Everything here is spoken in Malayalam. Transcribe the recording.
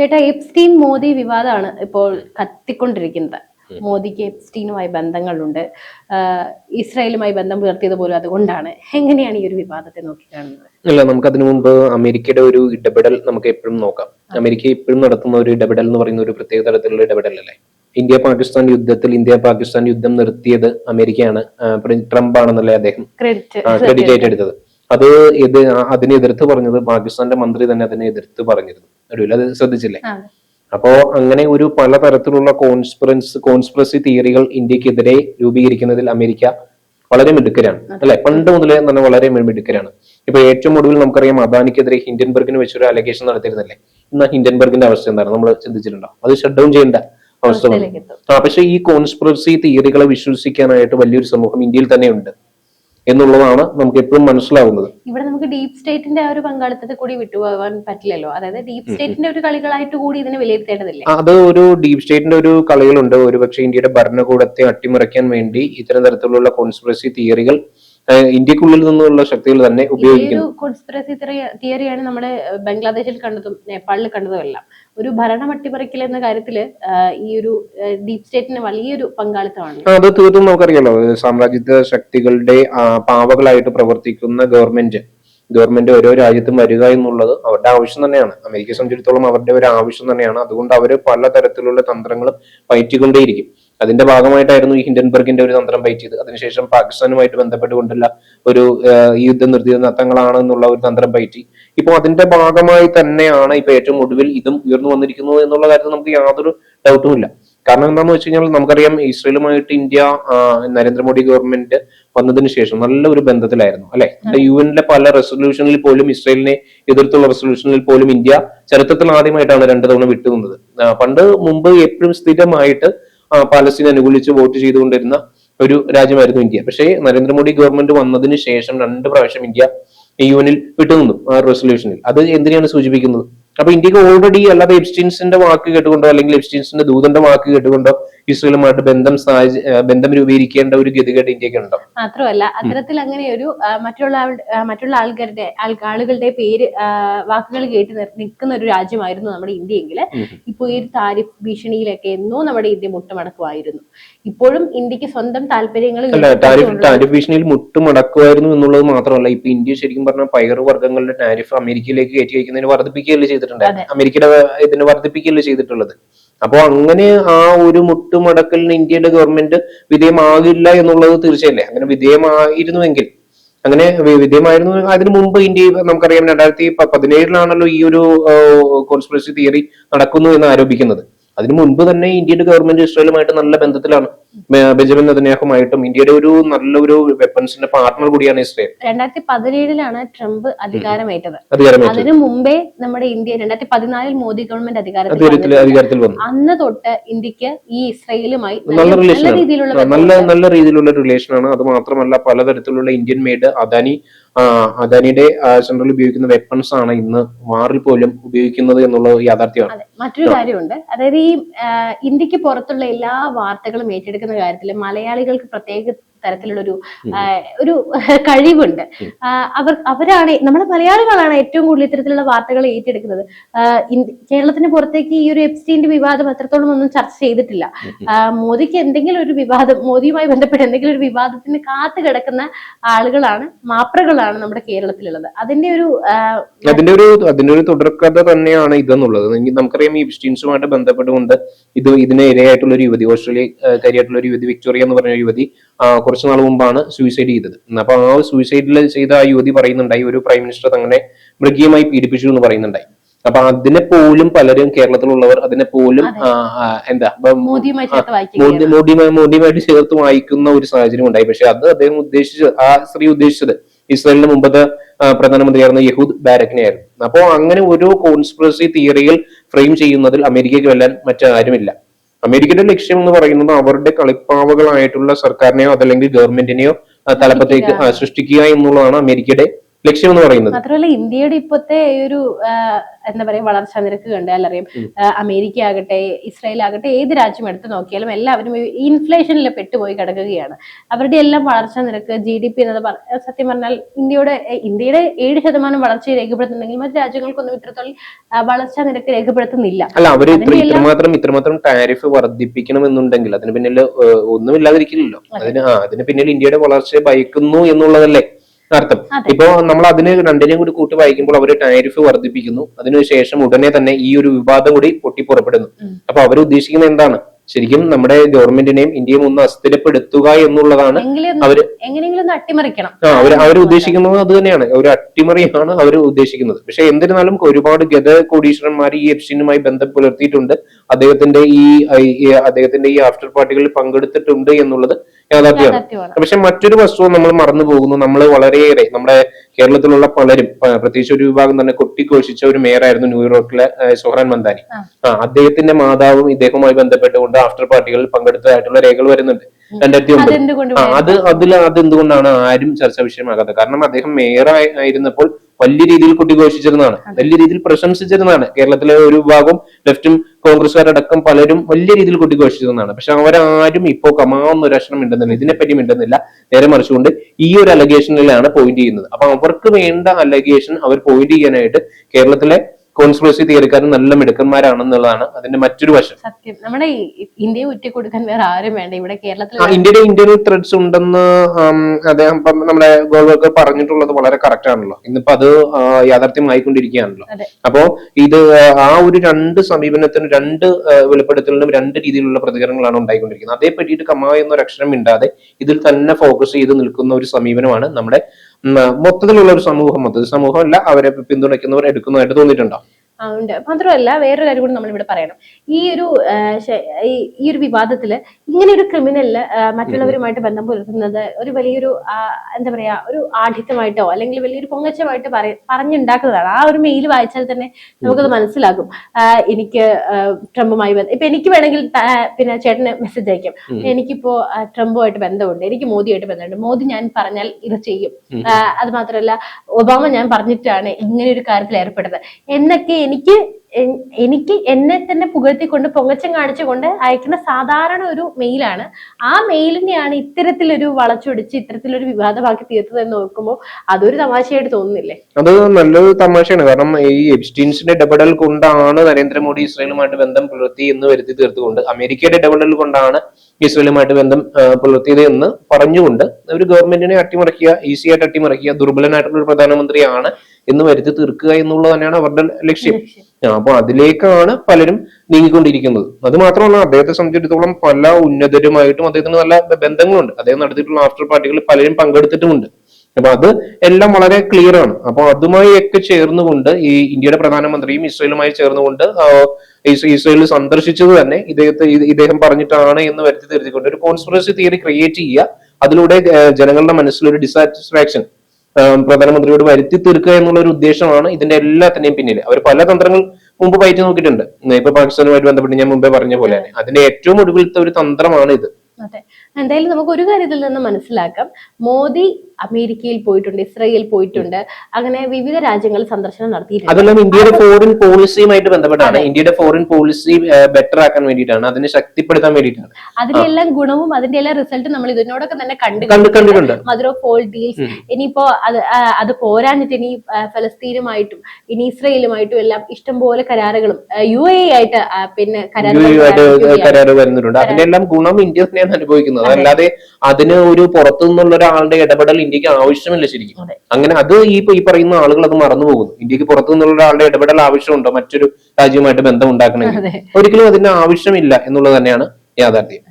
ചേട്ടാ എപ്സ്റ്റീൻ മോദി വിവാദമാണ് ഇപ്പോൾ കത്തിക്കൊണ്ടിരിക്കുന്നത്. മോദിക്ക് എപ്സ്റ്റീനുമായി ബന്ധങ്ങളുണ്ട്. ഇസ്രായേലുമായി ബന്ധം പുലർത്തിയത് പോലും അതുകൊണ്ടാണ്. എങ്ങനെയാണ് ഈ ഒരു വിവാദത്തെ നോക്കിക്കാണുന്നത് അല്ല നമുക്ക് അതിനു മുമ്പ് അമേരിക്കയുടെ ഒരു ഇടപെടൽ നമുക്ക് എപ്പോഴും നോക്കാം. അമേരിക്ക ഇപ്പോഴും നടത്തുന്ന ഒരു ഇടപെടൽ എന്ന് പറയുന്ന ഒരു പ്രത്യേക തരത്തിലുള്ള ഇടപെടലല്ലേ? ഇന്ത്യ പാകിസ്ഥാൻ യുദ്ധത്തിൽ ഇന്ത്യ പാകിസ്ഥാൻ യുദ്ധം നിർത്തിയത് അമേരിക്കയാണ്. ട്രംപ് ആണെന്നല്ലേ അദ്ദേഹം ക്രെഡിറ്റ് ക്രെഡിറ്റ് ആയിട്ട് എടുത്തത് അത് ഇത് അതിനെ എതിർത്ത് പറഞ്ഞത് പാകിസ്ഥാന്റെ മന്ത്രി തന്നെ അതിനെ എതിർത്ത് പറഞ്ഞിരുന്നു. ഒരു അത് ശ്രദ്ധിച്ചില്ലേ? അപ്പോ അങ്ങനെ ഒരു പലതരത്തിലുള്ള കോൺസ്പിറൻസ് കോൺസ്പിറസി തിയറികൾ ഇന്ത്യക്കെതിരെ രൂപീകരിക്കുന്നതിൽ അമേരിക്ക വളരെ മിടുക്കരാണ് അല്ലെ? പണ്ട് മുതലേ തന്നെ വളരെ മിടുക്കരാണ്. ഇപ്പൊ ഏറ്റവും ഒടുവിൽ നമുക്കറിയാം അദാനിക്കെതിരെ ഹിൻഡൻബർഗിന് വെച്ചൊരു അലഗേഷൻ നടത്തിയിരുന്നല്ലേ? ഇന്ന് ഹിൻഡൻബർഗിന്റെ അവസ്ഥ എന്താണ് നമ്മൾ ചിന്തിച്ചിട്ടുണ്ടോ? അത് ഷട്ട് ഡൗൺ ചെയ്യേണ്ട അവസ്ഥ ആ പക്ഷെ ഈ കോൺസ്പിറസി തിയറികളെ വിശ്വസിക്കാനായിട്ട് വലിയൊരു സമൂഹം ഇന്ത്യയിൽ തന്നെ ഉണ്ട് എന്നുള്ളതാണ് നമുക്ക് എപ്പോഴും മനസ്സിലാവുന്നത്. ഇവിടെ നമുക്ക് ഡീപ് സ്റ്റേറ്റിന്റെ ആ ഒരു പങ്കാളിത്തത്തെ കൂടി വിട്ടുപോകാൻ പറ്റില്ലല്ലോ. അതായത് ഡീപ് സ്റ്റേറ്റിന്റെ ഒരു കളികളായിട്ട് കൂടി ഇതിനെ വിലയിരുത്തേണ്ടതില്ല? അത് ഒരു ഡീപ് സ്റ്റേറ്റിന്റെ ഒരു കളികളുണ്ട്. ഒരുപക്ഷെ ഇന്ത്യയുടെ ഭരണകൂടത്തെ അട്ടിമറിക്കാൻ വേണ്ടി ഇത്തരം തരത്തിലുള്ള കോൺസ്പിറസി തിയറികൾ ഇന്ത്യക്കുള്ളിൽ നിന്നുള്ള ശക്തികൾ തന്നെ ഉപയോഗിക്കുന്നു. കോൺസ്പിറസി തിയറിയാണ് നമ്മൾ ബംഗ്ലാദേശിൽ കണ്ടതും നേപ്പാളിൽ കണ്ടതും എല്ലാം ഒരു ഭരണ അട്ടിമറിക്കൽ എന്ന കാര്യത്തിൽ ഈ ഒരു ഡീപ് സ്റ്റേറ്റിന് വലിയൊരു പങ്കാളിത്തമാണ്. അത് തീർത്തും നമുക്കറിയാലോ. സാമ്രാജ്യത്വ ശക്തികളുടെ പാവകളായിട്ട് പ്രവർത്തിക്കുന്ന ഗവൺമെന്റ് ഗവൺമെന്റ് ഓരോ രാജ്യത്തും വരിക എന്നുള്ളത് അവരുടെ ആവശ്യം തന്നെയാണ്. അമേരിക്കയെ സംബന്ധിച്ചിടത്തോളം അവരുടെ ഒരു ആവശ്യം തന്നെയാണ്. അതുകൊണ്ട് അവർ പലതരത്തിലുള്ള തന്ത്രങ്ങളും പയറ്റിക്കൊണ്ടേയിരിക്കും. അതിന്റെ ഭാഗമായിട്ടായിരുന്നു ഈ ഹിൻഡൻബർഗിന്റെ ഒരു തന്ത്രം പയറ്റിയത് അതിനുശേഷം പാകിസ്ഥാനുമായിട്ട് ബന്ധപ്പെട്ടുകൊണ്ടുള്ള ഒരു യുദ്ധ ഈ യുദ്ധം നിർത്തിയത് നത്തങ്ങളാണ് എന്നുള്ള ഒരു തന്ത്രം പയറ്റി ഇപ്പോൾ അതിന്റെ ഭാഗമായി തന്നെയാണ് ഇപ്പൊ ഏറ്റവും ഒടുവിൽ ഇതും ഉയർന്നു വന്നിരിക്കുന്നത് എന്നുള്ള കാര്യത്തിൽ നമുക്ക് യാതൊരു ഡൗട്ടും ഇല്ല. കാരണം എന്താണെന്ന് വെച്ച് കഴിഞ്ഞാൽ നമുക്കറിയാം ഇസ്രയേലുമായിട്ട് ഇന്ത്യ നരേന്ദ്രമോദി ഗവൺമെന്റ് വന്നതിന് ശേഷം നല്ല ഒരു ബന്ധത്തിലായിരുന്നു അല്ലെ? യു എന്റെ പല റെസൊല്യൂഷനിൽ പോലും ഇസ്രയേലിനെ എതിർത്തുള്ള റെസൊല്യൂഷനിൽ പോലും ഇന്ത്യ ചരിത്രത്തിൽ ആദ്യമായിട്ടാണ് രണ്ടു തവണ വിട്ടുനിന്നത്. പണ്ട് മുമ്പ് എപ്പോഴും സ്ഥിരമായിട്ട് പാലസ്തീൻ അനുകൂലിച്ച് വോട്ട് ചെയ്തുകൊണ്ടിരുന്ന ഒരു രാജ്യമായിരുന്നു ഇന്ത്യ. പക്ഷേ നരേന്ദ്രമോദി ഗവൺമെന്റ് വന്നതിന് ശേഷം രണ്ട് പ്രാവശ്യം ഇന്ത്യ യു എനിൽ വിട്ടുനിന്നു ആ റെസൊല്യൂഷനിൽ അത് എന്തിനാണ് സൂചിപ്പിക്കുന്നത്? അപ്പൊ ഇന്ത്യയ്ക്ക് ഓൾറെഡി അല്ലാതെ എബ്സ്റ്റീൻസിന്റെ വാക്ക് കേട്ടുകൊണ്ടോ അല്ലെങ്കിൽ എബ്സ്റ്റീൻസിന്റെ ദൂതന്റെ വാക്ക് കേട്ടുകൊണ്ടോ ഇസ്രയേലുമായിട്ട് ബന്ധം ബന്ധം രൂപീകരിക്കേണ്ട ഒരു ഗതികേട് ഇന്ത്യയ്ക്ക് ഉണ്ടോ? മാത്രമല്ല അത്തരത്തിൽ അങ്ങനെ ഒരു മറ്റുള്ള മറ്റുള്ള ആൾക്കാരുടെ ആൾ- ആളുകളുടെ പേര് വാക്കുകൾ കേട്ട് നിൽക്കുന്ന ഒരു രാജ്യമായിരുന്നു നമ്മുടെ ഇന്ത്യയെങ്കിൽ ഇപ്പൊ ഇപ്പോൾ ഈ ഒരു താരിഫ് ഭീഷണിയിലൊക്കെ എന്നോ നമ്മുടെ ഇന്ത്യ മുട്ടുമടക്കുമായിരുന്നു. ഇപ്പോഴും ഇന്ത്യയ്ക്ക് സ്വന്തം താല്പര്യങ്ങൾ ടാരിഫ് ഭീഷണിയിൽ മുട്ടുമടക്കുമായിരുന്നു എന്നുള്ളത് മാത്രമല്ല. ഇപ്പൊ ഇന്ത്യ ശരിക്കും പറഞ്ഞാൽ പയർ വർഗങ്ങളുടെ ടാരിഫ് അമേരിക്കയിലേക്ക് കയറ്റി അയക്കുന്നതിന് വർദ്ധിപ്പിക്കുകയല്ലേ ചെയ്തിട്ടുണ്ടായിരുന്നു അമേരിക്കയുടെ ഇതിന് വർദ്ധിപ്പിക്കുകയല്ലേ ചെയ്തിട്ടുള്ളത്? അപ്പോ അങ്ങനെ ആ ഒരു മുട്ടുമടക്കലിന് ഇന്ത്യയുടെ ഗവൺമെന്റ് വിധേയമാകില്ല എന്നുള്ളത് തീർച്ചയല്ലേ? അങ്ങനെ വിധേയമായിരുന്നുവെങ്കിൽ. അങ്ങനെ വിധേയമായിരുന്നു. അതിനു മുമ്പ് ഇന്ത്യ നമുക്കറിയാം രണ്ടായിരത്തി പതിനേഴിലാണല്ലോ ഈ ഒരു കോൺസ്പിറസി തിയറി നടക്കുന്നു എന്ന് ആരോപിക്കുന്നത്. അതിനു മുൻപ് തന്നെ ഇന്ത്യയുടെ ഗവൺമെന്റ് ഇസ്രായേലുമായിട്ട് നല്ല ബന്ധത്തിലാണ്. ബെഞ്ചമിൻ നെതന്യാഹുമായിട്ടും ഇന്ത്യയുടെ ഒരു നല്ലൊരു വെപ്പൺസിന്റെ പാർട്ണർ കൂടിയാണ് ഇസ്രായേൽ. രണ്ടായിരത്തി പതിനേഴിലാണ് ട്രംപ് അധികാരമേറ്റത്. അതിനു മുമ്പേ നമ്മുടെ ഇന്ത്യ രണ്ടായിരത്തി പതിനാലിൽ മോദി ഗവൺമെന്റ് അധികാരത്തിൽ അധികാരത്തിൽ വന്നു. അന്ന് തൊട്ട് ഇന്ത്യയ്ക്ക് ഈ ഇസ്രയേലുമായി നല്ല രീതിയിലുള്ള നല്ല നല്ല രീതിയിലുള്ള റിലേഷൻ ആണ്. അത് മാത്രമല്ല പലതരത്തിലുള്ള ഇന്ത്യൻ മെയ്ഡ് അദാനി അദാനിയുടെ സെൻട്രൽ ഉപയോഗിക്കുന്ന വെപ്പൺസ് ആണ് ഇന്ന് വാറിൽ പോലും ഉപയോഗിക്കുന്നത് എന്നുള്ളത് യാഥാർത്ഥ്യമാണ്. മറ്റൊരു കാര്യമുണ്ട്. അതായത് ഈ ഇന്ത്യയ്ക്ക് പുറത്തുള്ള എല്ലാ വാർത്തകളും ഏറ്റെടുക്കുന്ന കാര്യത്തിൽ മലയാളികൾക്ക് പ്രത്യേക തരത്തിലുള്ള ഒരു കഴിവുണ്ട്. അവർ അവരാണ് നമ്മുടെ മലയാളികളാണ് ഏറ്റവും കൂടുതൽ ഇത്തരത്തിലുള്ള വാർത്തകൾ ഏറ്റെടുക്കുന്നത്. കേരളത്തിന് പുറത്തേക്ക് ഈ ഒരു എപ്സ്റ്റീന്റെ വിവാദം അത്രത്തോളം ഒന്നും ചർച്ച ചെയ്തിട്ടില്ല. മോദിക്ക് എന്തെങ്കിലും ഒരു വിവാദം മോദിയുമായി ബന്ധപ്പെട്ട് എന്തെങ്കിലും ഒരു വിവാദത്തിന് കാത്തു കിടക്കുന്ന ആളുകളാണ് മാപ്രകളാണ് നമ്മുടെ കേരളത്തിലുള്ളത്. അതിന്റെ ഒരു അതിന്റെ ഒരു അതിന്റെ ഒരു തുടർക്കഥ തന്നെയാണ് ഇതെന്നുള്ളത്. നമുക്കറിയാം ഈ എഫ്സ്റ്റീൻസുമായിട്ട് ബന്ധപ്പെട്ടുകൊണ്ട് ഇത് ഇതിന് ഇരയായിട്ടുള്ള ഒരു യുവതി ഓസ്ട്രേലിയ ഓസ്ട്രേലിയക്കാരിയായിട്ടുള്ള ഒരു യുവതി വിക്ടോറിയ എന്ന് പറഞ്ഞ യുവതി കുറച്ച് നാൾ മുമ്പാണ് സൂയിസൈഡ് ചെയ്തത്. അപ്പൊ ആ സൂയിസൈഡിൽ ചെയ്ത ആ യുവതി പറയുന്നുണ്ടായി ഒരു പ്രൈം മിനിസ്റ്റർ തന്നെ മൃഗീയമായി പീഡിപ്പിച്ചു എന്ന് പറയുന്നുണ്ടായി. അപ്പൊ അതിനെ പോലും പലരും കേരളത്തിലുള്ളവർ അതിനെ പോലും എന്താ മോഡിയുമായി മോഡിയുമായിട്ട് ചേർത്ത് വായിക്കുന്ന ഒരു സാഹചര്യം ഉണ്ടായി. പക്ഷെ അത് അദ്ദേഹം ഉദ്ദേശിച്ചത് ആ സ്ത്രീ ഉദ്ദേശിച്ചത് ഇസ്രായേലിന്റെ മുമ്പത്തെ പ്രധാനമന്ത്രിയായിരുന്ന യഹൂദ് ബാരക്കിനെയായിരുന്നു അപ്പോൾ അങ്ങനെ ഒരു കോൺസ്പിറസി തിയറിയിൽ ഫ്രെയിം ചെയ്യുന്നതിൽ അമേരിക്കയ്ക്ക് വെല്ലാൻ മറ്റാരുമില്ല. അമേരിക്കയുടെ ലക്ഷ്യം എന്ന് പറയുന്നത് അവരുടെ കളിപ്പാവകളായിട്ടുള്ള സർക്കാരിനെയോ അതല്ലെങ്കിൽ ഗവൺമെന്റിനെയോ തലപ്പത്തേക്ക് സൃഷ്ടിക്കുക എന്നുള്ളതാണ് അമേരിക്കയുടെ ലക്ഷ്യം എന്ന് പറയുന്നത്. മാത്രമല്ല ഇന്ത്യയുടെ ഇപ്പോഴത്തെ ഒരു എന്താ പറയാ വളർച്ചാ നിരക്ക് കണ്ടാൽ അറിയാം അമേരിക്ക ആകട്ടെ ഇസ്രായേൽ ആകട്ടെ ഏത് രാജ്യം എടുത്ത് നോക്കിയാലും എല്ലാവരും ഇൻഫ്ലേഷനിൽ പെട്ടുപോയി കിടക്കുകയാണ്. അവരുടെ എല്ലാം വളർച്ചാ നിരക്ക് ജി ഡി പി എന്നത് സത്യം പറഞ്ഞാൽ ഇന്ത്യയുടെ ഇന്ത്യയുടെ ഏഴ് ശതമാനം വളർച്ച രേഖപ്പെടുത്തുന്നുണ്ടെങ്കിൽ മറ്റു രാജ്യങ്ങൾക്കൊന്നും ഇത്രത്തോളം വളർച്ചാ നിരക്ക് രേഖപ്പെടുത്തുന്നില്ല. അല്ല അവർ ഇത്രമാത്രം ഇത്രമാത്രം ടാരിഫ് വർദ്ധിപ്പിക്കണം എന്നുണ്ടെങ്കിൽ അതിന് പിന്നിൽ ഒന്നുമില്ലാതിരിക്കില്ലല്ലോ. അതിന് ആ അതിന് പിന്നിൽ ഇന്ത്യയുടെ വളർച്ചയെ ഭയക്കുന്നു എന്നുള്ളതല്ലേ? അർത്ഥം. ഇപ്പൊ നമ്മൾ അതിന് രണ്ടിനെയും കൂടി കൂട്ടി വായിക്കുമ്പോൾ അവർ ടാരിഫ് വർദ്ധിപ്പിക്കുന്നു. അതിനുശേഷം ഉടനെ തന്നെ ഈ ഒരു വിവാദം കൂടി പൊട്ടിപ്പുറപ്പെടുന്നു. അപ്പൊ അവർ ഉദ്ദേശിക്കുന്നത് എന്താണ്? ശരിക്കും നമ്മുടെ ഗവൺമെന്റിനെയും ഇന്ത്യയും ഒന്ന് അസ്ഥിരപ്പെടുത്തുക എന്നുള്ളതാണ് അവർ അവർ എങ്ങനെയെങ്കിലും അട്ടിമറിക്കണം. ആ അവർ അവർ ഉദ്ദേശിക്കുന്നത് അത് തന്നെയാണ്. ഒരു അട്ടിമറിയാണ് അവർ ഉദ്ദേശിക്കുന്നത്. പക്ഷെ എന്നിരുന്നാലും ഒരുപാട് ഗത കോടീശ്വരന്മാർ ഈ എഫ്സിനുമായി ബന്ധം പുലർത്തിയിട്ടുണ്ട്. അദ്ദേഹത്തിന്റെ ഈ അദ്ദേഹത്തിന്റെ ഈ ആഫ്റ്റർ പാർട്ടികളിൽ പങ്കെടുത്തിട്ടുണ്ട് എന്നുള്ളത് യാഥാർത്ഥ്യമാണ്. പക്ഷെ മറ്റൊരു വസ്തു നമ്മൾ മറന്നു പോകുന്നു. നമ്മൾ വളരെയേറെ നമ്മുടെ കേരളത്തിലുള്ള പലരും പ്രത്യേകിച്ച് ഒരു വിഭാഗം തന്നെ കൊട്ടിഘോഷിച്ച ഒരു മേയറായിരുന്നു ന്യൂയോർക്കിലെ സുഹറാൻ മന്ദാനി. ആ അദ്ദേഹത്തിന്റെ മാതാവും ഇദ്ദേഹവുമായി ബന്ധപ്പെട്ടുകൊണ്ട് ആഫ്റ്റർ പാർട്ടികളിൽ പങ്കെടുത്തതായിട്ടുള്ള രേഖകൾ വരുന്നുണ്ട്. രണ്ടായിരത്തി ഒമ്പത് അത് അതിൽ അത് എന്തുകൊണ്ടാണ് ആരും ചർച്ചാ വിഷയമാകാത്തത്? കാരണം അദ്ദേഹം മേയർ ആയി- ആയിരുന്നപ്പോൾ വലിയ രീതിയിൽ കൊട്ടിഘോഷിച്ചിരുന്നതാണ്. വലിയ രീതിയിൽ പ്രശംസിച്ചിരുന്നതാണ്. കേരളത്തിലെ ഒരു വിഭാഗം ലെഫ്റ്റും കോൺഗ്രസ്സുകാരടക്കം പലരും വലിയ രീതിയിൽ കൊട്ടിഘോഷിച്ചിരുന്നതാണ്. പക്ഷെ അവരാരും ഇപ്പോ കമാവുന്ന ഒരു അക്ഷരം മിണ്ടുന്നില്ല ഇതിനെപ്പറ്റി മിണ്ടുന്നില്ല. നേരെ മറിച്ചുകൊണ്ട് ഈ ഒരു അലഗേഷനിലാണ് പോയിന്റ് ചെയ്യുന്നത്. അപ്പൊ അവർക്ക് വേണ്ട അലഗേഷൻ അവർ പോയിന്റ് ചെയ്യാനായിട്ട് കേരളത്തിലെ കോൺസ്പിറസി തിയറിക്കാരും നല്ല മിടുക്കന്മാരാണെന്നുള്ളതാണ് അതിന്റെ മറ്റൊരു വശം. സത്യം. നമ്മുടെ ഇന്ത്യയെ കൊടുക്കാൻ വേറെ ആരും വേണ്ട. ഇവിടെ കേരളത്തിൽ ഇന്ത്യയുടെ ഇന്ത്യൻ ത്രെഡ്സ് ഉണ്ടെന്ന് അദ്ദേഹം നമ്മുടെ ഗോൾവർക്കർ പറഞ്ഞിട്ടുള്ളത് വളരെ കറക്റ്റ് ആണല്ലോ. ഇന്നിപ്പോ അത് യാഥാർത്ഥ്യമായിക്കൊണ്ടിരിക്കുകയാണല്ലോ. അപ്പോ ഇത് ആ ഒരു രണ്ട് സമീപനത്തിനും രണ്ട് വെളിപ്പെടുത്തലിനും രണ്ട് രീതിയിലുള്ള പ്രതികരണങ്ങളാണ് ഉണ്ടായിക്കൊണ്ടിരിക്കുന്നത്. അതേ പറ്റിയിട്ട് കമാ എന്നൊരു അക്ഷരം മിണ്ടാതെ ഇതിൽ തന്നെ ഫോക്കസ് ചെയ്ത് നിൽക്കുന്ന ഒരു സമീപനമാണ് നമ്മുടെ മൊത്തത്തിലുള്ള ഒരു സമൂഹം മൊത്തത്തിൽ സമൂഹമല്ല അവരെ പിന്തുണയ്ക്കുന്നവർ എടുക്കുന്നതായിട്ട് തോന്നിയിട്ടുണ്ടോ? ഉണ്ട്. മാത്രമല്ല വേറൊരു കാര്യം കൂടി നമ്മളിവിടെ പറയണം. ഈ ഒരു ഈ- ഒരു വിവാദത്തിൽ ഇങ്ങനെ ഒരു ക്രിമിനലിൽ മറ്റുള്ളവരുമായിട്ട് ബന്ധം പുലർത്തുന്നത് ഒരു വലിയൊരു എന്താ പറയാ ഒരു ആഠിത്യമായിട്ടോ അല്ലെങ്കിൽ വലിയൊരു പൊങ്ങച്ചമായിട്ട് പറഞ്ഞുണ്ടാക്കുന്നതാണ്. ആ ഒരു മെയിൽ വായിച്ചാൽ തന്നെ നമുക്കത് മനസ്സിലാകും. എനിക്ക് ട്രംപുമായി ബന്ധം ഇപ്പൊ എനിക്ക് വേണമെങ്കിൽ പിന്നെ ചേട്ടന് മെസ്സേജ് അയക്കും. എനിക്കിപ്പോ ട്രംപുമായിട്ട് ബന്ധമുണ്ട്. എനിക്ക് മോദിയായിട്ട് ബന്ധമുണ്ട്. മോദി ഞാൻ പറഞ്ഞാൽ ഇത് ചെയ്യും. അത് മാത്രമല്ല ഒബാമ ഞാൻ പറഞ്ഞിട്ടാണ് ഇങ്ങനെ ഒരു കാര്യത്തിൽ ഏർപ്പെട്ടത് എന്നൊക്കെ എനിക്ക് എനിക്ക് എന്നെ തന്നെ പുകഴ്ത്തിക്കൊണ്ട് പൊങ്ങച്ചം കാണിച്ചുകൊണ്ട് അയക്കുന്ന സാധാരണ ഒരു മെയിലാണ് ആ മെയിലിനെയാണ് ഇത്തരത്തിലൊരു വളച്ചൊടിച്ച് ഇത്തരത്തിലൊരു വിവാദമാക്കി തീർത്തത് എന്ന് നോക്കുമ്പോൾ അതൊരു തമാശയായിട്ട് തോന്നുന്നില്ലേ? അത് നല്ലൊരു തമാശയാണ്. കാരണം ഈ എബ്സ്റ്റീൻസിന്റെ ഇടപെടൽ കൊണ്ടാണ് നരേന്ദ്രമോദി ഇസ്രായേലുമായിട്ട് ബന്ധം പുലർത്തി എന്ന് വരുത്തി തീർത്തുകൊണ്ട് അമേരിക്കയുടെ ഇടപെടൽ കൊണ്ടാണ് ഇസ്രായേലുമായിട്ട് ബന്ധം പുലർത്തിയത് എന്ന് പറഞ്ഞുകൊണ്ട് ഒരു ഗവൺമെന്റിനെ അട്ടിമറിക്കുക ഈസിയായിട്ട് അട്ടിമറിക്കുക ദുർബലനായിട്ടുള്ള ഒരു പ്രധാനമന്ത്രിയാണ് എന്ന് വരുത്തി തീർക്കുക എന്നുള്ളത് തന്നെയാണ് അവരുടെ ലക്ഷ്യം. അപ്പൊ അതിലേക്കാണ് പലരും നീങ്ങിക്കൊണ്ടിരിക്കുന്നത്. അത് മാത്രമല്ല അദ്ദേഹത്തെ സംബന്ധിച്ചിടത്തോളം പല ഉന്നതരുമായിട്ടും അദ്ദേഹത്തിന് നല്ല ബന്ധങ്ങളുണ്ട്. അദ്ദേഹം നടത്തിയിട്ടുള്ള ആഫ്റ്റർ പാർട്ടികളിൽ പലരും പങ്കെടുത്തിട്ടുമുണ്ട്. അപ്പൊ അത് എല്ലാം വളരെ ക്ലിയർ ആണ്. അപ്പൊ അതുമായി ഒക്കെ ചേർന്നുകൊണ്ട് ഈ ഇന്ത്യയുടെ പ്രധാനമന്ത്രിയും ഇസ്രയേലുമായി ചേർന്നുകൊണ്ട് ഇസ്രയേലിൽ ഇസ്രയേൽ സന്ദർശിച്ചത് തന്നെ ഇദ്ദേഹത്തെ ഇദ്ദേഹം പറഞ്ഞിട്ടാണ് എന്ന് വരുത്തി തീർത്തിക്കൊണ്ട് ഒരു കോൺസ്പിറസി തിയറി ക്രിയേറ്റ് ചെയ്യുക. അതിലൂടെ ജനങ്ങളുടെ മനസ്സിൽ ഒരു ഡിസാറ്റിസ്ഫാക്ഷൻ പ്രധാനമന്ത്രിയോട് വരുത്തി തീർക്കുക എന്നുള്ള ഒരു ഉദ്ദേശമാണ് ഇതിന്റെ എല്ലാത്തിന്റെയും പിന്നിൽ. അവർ പല തന്ത്രങ്ങൾ മുമ്പ് പയറ്റി നോക്കിയിട്ടുണ്ട്. ഇപ്പൊ പാകിസ്ഥാനുമായിട്ട് ബന്ധപ്പെട്ട് ഞാൻ മുമ്പേ പറഞ്ഞ പോലെ തന്നെ അതിന്റെ ഏറ്റവും ഒടുവിലത്തെ ഒരു തന്ത്രമാണ് ഇത്. എന്തായാലും നമുക്ക് ഒരു കാര്യത്തിൽ നിന്ന് മനസ്സിലാക്കാം. മോദി അമേരിക്കയിൽ പോയിട്ടുണ്ട് ഇസ്രയേൽ പോയിട്ടുണ്ട്. അങ്ങനെ വിവിധ രാജ്യങ്ങളിൽ സന്ദർശനം നടത്തിയിട്ടുണ്ട്. അതെല്ലാം ഇന്ത്യയുടെ ഫോറിൻ പോളിസിയുമായിട്ട് ബന്ധപ്പെട്ടാണ്. ഇന്ത്യയുടെ ഫോറിൻ പോളിസി ബെറ്റർ ആക്കാൻ വേണ്ടിയിട്ടാണ്. അതിനെ ശക്തിപ്പെടുത്താൻ വേണ്ടിയിട്ടാണ്. അതിന്റെ എല്ലാം ഗുണവും അതിന്റെ എല്ലാം റിസൾട്ടും നമ്മൾ ഇതിനോടൊക്കെ തന്നെ കണ്ടു കണ്ടു കണ്ടിട്ടുണ്ട്. മധുരോ ഫോൾ ഡീൽസ് ഇനിയിപ്പോ അത് അത് പോരാഞ്ഞിട്ട് ഇനി ഫലസ്തീനുമായിട്ടും ഇനി ഇസ്രയേലുമായിട്ടും എല്ലാം ഇഷ്ടംപോലെ കരാറുകളും യു എ ആയിട്ട് പിന്നെ കരാറുകൾ വരുന്നുണ്ട്. അതിന്റെ എല്ലാം ഗുണം ഇന്ത്യ തന്നെയാണ് അനുഭവിക്കുന്നത്. അല്ലാതെ അതിന് ഒരു പുറത്തു നിന്നുള്ള ഒരാളുടെ ഇടപെടൽ ഇന്ത്യയ്ക്ക് ആവശ്യമില്ല ശരിക്കും. അങ്ങനെ അത് ഈ ഈ പറയുന്ന ആളുകൾ അത് മറന്നു പോകുന്നു ഇന്ത്യയ്ക്ക് പുറത്തു നിന്നുള്ള ഒരാളുടെ ഇടപെടൽ ആവശ്യമുണ്ടോ? മറ്റൊരു രാജ്യവുമായിട്ട് ബന്ധം ഉണ്ടാക്കണമെങ്കിൽ ഒരിക്കലും അതിന്റെ ആവശ്യമില്ല എന്നുള്ളത് തന്നെയാണ് യാഥാർത്ഥ്യം.